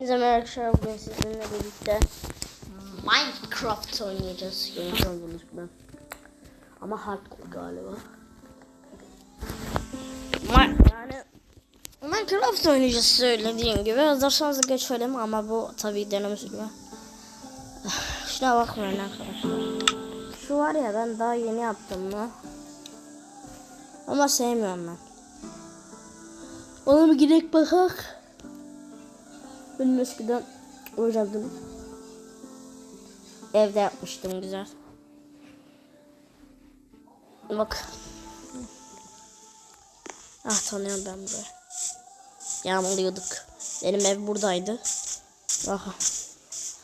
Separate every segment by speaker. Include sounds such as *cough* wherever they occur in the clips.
Speaker 1: Merhaba arkadaşlar bugün sizinle birlikte Minecraft oynayacağız. Görmüş olduğunuz gibi. Ama hardcore galiba. Ma- yani Minecraft oynayacağız söylediğim gibi. Hazırsanız geç söyleme ama bu tabii deneme sürümü. Şuna bakmayın arkadaşlar. Şu var ya ben daha yeni yaptım bunu. Ama sevmiyorum ben. Ona bir girek bakak. Benim eskiden oynadım. Evde yapmıştım güzel. Bak. Ah tanıyorum ben burayı. Yağmalıyorduk. Benim ev buradaydı. Aha.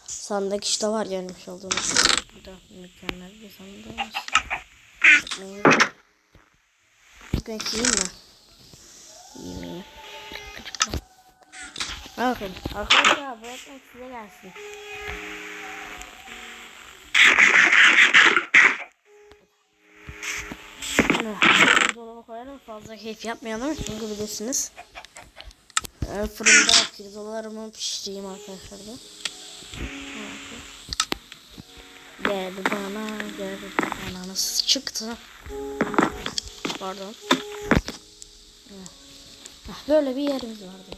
Speaker 1: Sandık işte var gelmiş olduğumuz. Bu da mükemmel bir sandığımız. Bugün yiyeyim mi? Yiyeyim. Bakın arkadaşlar bu ekmek size gelsin. Dolaba koyalım fazla keyif yapmayalım çünkü bilirsiniz. E, fırında pirzolarımı pişireyim arkadaşlar da. Geldi bana, geldi bana nasıl çıktı? Pardon. Heh, Böyle bir yerimiz vardı.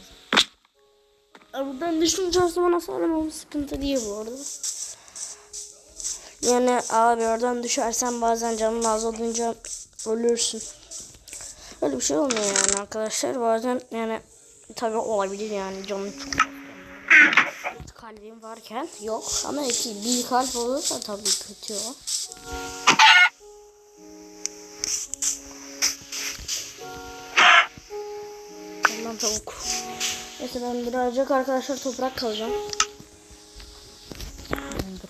Speaker 1: Buradan düşünce hasarım ama sıkıntı değil bu arada. Yani abi oradan düşersen bazen canın az olunca ölürsün. Öyle bir şey olmuyor yani arkadaşlar. Bazen yani tabii olabilir yani canın çok kalbim varken yok ama iki bir kalp olursa tabii kötü o. Ondan tavuk. Neyse ben birazcık arkadaşlar toprak kazacağım. Hmm, dur.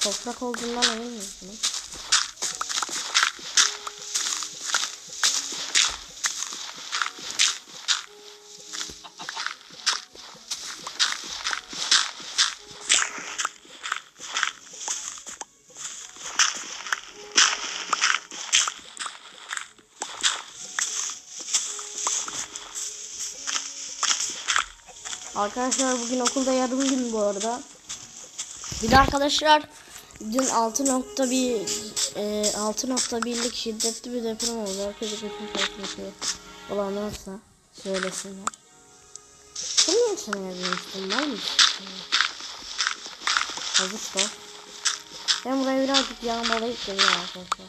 Speaker 1: Toprak olduğundan emin misin? Arkadaşlar bugün okulda yarım gün bu arada. Bir de arkadaşlar dün 6.1 e, 6.1'lik şiddetli bir deprem oldu. Herkese olsun şey olan varsa söylesinler. Sen niye sana yazmıştın? Var mı? Hazır da. Ben buraya birazcık yağmalayıp geliyorum arkadaşlar.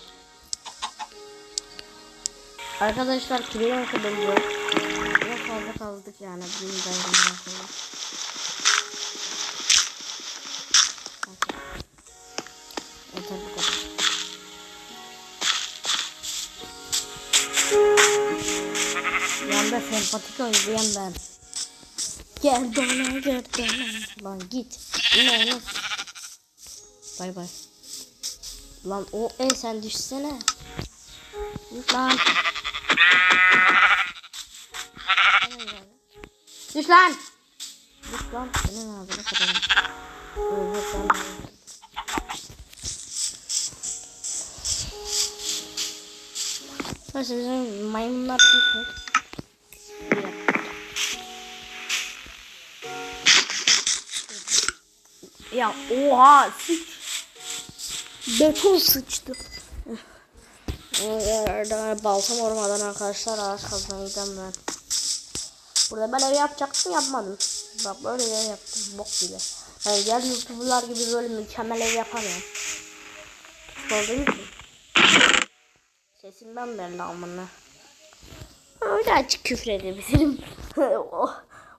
Speaker 1: Arkadaşlar kilo kadar yok. Biraz fazla kaldık yani. Bin bayramdan sonra. Yeter bu kadar. Yanda sempatik oynayan ben. Gel bana gel bana. Lan git. Yine onu. Bay bay. Lan o e sen düşsene. Lan. Düş lan. Düş lan. Senin ağzına kadar. Ölecek lan. Neyse bizim maymunlar düşmüş. Ya oha sıç. Beton sıçtı. Nerede baltam ormadan arkadaşlar ağaç kazmayacağım ben. Burada ben ev yapacaktım yapmadım. Bak böyle ev yaptım bok gibi. Yani diğer youtuberlar gibi böyle mükemmel ev yapamıyorum. Olduğum için. Sesimden belli amına. Öyle açık küfür edebilirim. *laughs* o,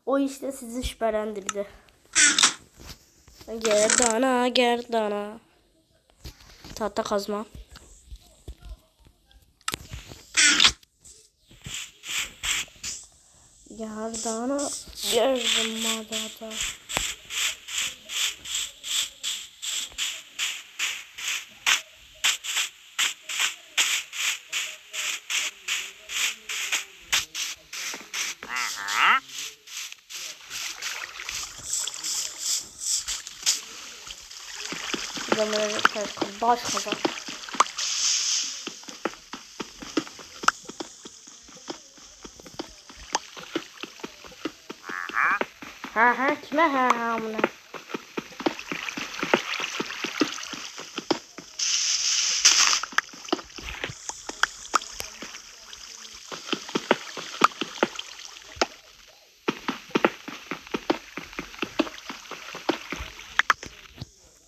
Speaker 1: o işte sizi şüphelendirdi. Gerdana gerdana. Tahta kazma. Gerdana gerdana da. Zamanı baş kazan. Ha ha kime ha ha amına.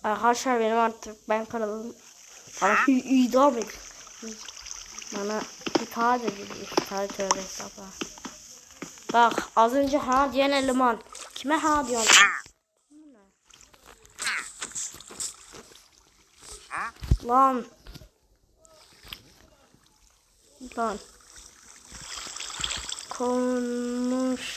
Speaker 1: Arkadaşlar benim artık ben kanalım i- idam edin. Bana itaat edin. İtaat tövbe estağfurullah. Bak az önce ha diyen eleman. Kime ha diyorsun? Lan. Lan. Konuşma.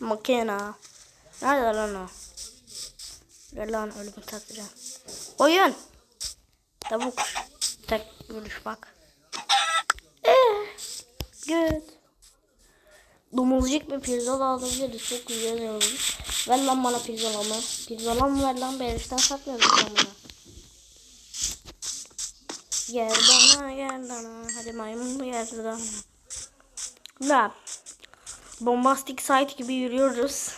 Speaker 1: Makina. Nerede lan o? Lan ölümü takacağım. Oyun. Tavuk. Vuruş bak. Good. Domuzcuk bir pirzola alabiliriz. Çok güzel olmuş. Ver lan bana pirzolamı. Pirzolamı ver lan. Ben işten satmıyorum bunu. Gel bana gel bana. Hadi maymun gel bana. Lan. Bombastic site gibi yürüyoruz.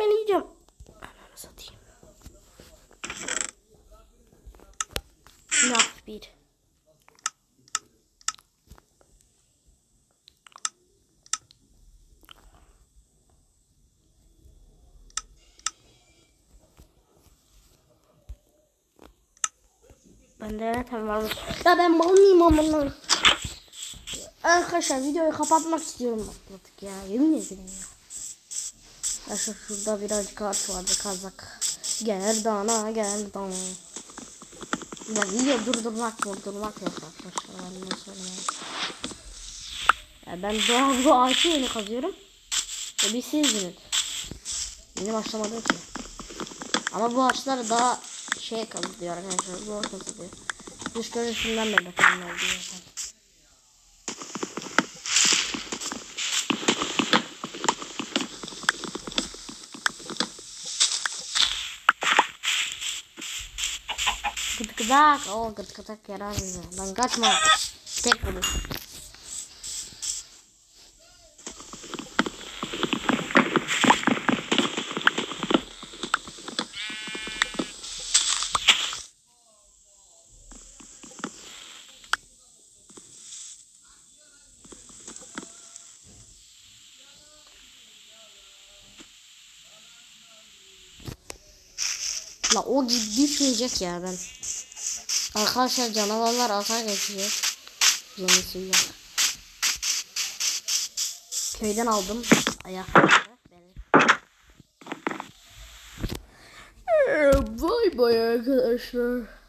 Speaker 1: Kaçını tekmeleyeceğim. Ananı satayım. Nah bir. Ben de zaten varmış. Ya ben mal mıyım amına? Arkadaşlar videoyu kapatmak istiyorum artık ya. Yemin ederim ya. Ya şu şurada birazcık ağaç vardı kazak. Gerdana gerdana. Ya video durdurmak durdurmak yok arkadaşlar. Ben ne söyleyeyim. Ya ben doğa bu ağaçı yeni kazıyorum. E bir siz bilin. Yeni başlamadı ki. Ama bu ağaçlar daha şey kazılıyor arkadaşlar. Zor kazılıyor. Dış görünüşünden de bakalım Gıt gıdak. Oo gıt gıdak yarar bize. Lan kaçma. Tek vuruş. La o düşmeyecek ya ben. Arkadaşlar canavarlar ata geçiyor. Yenisiyla. Köyden aldım ayakları. Bye bye arkadaşlar.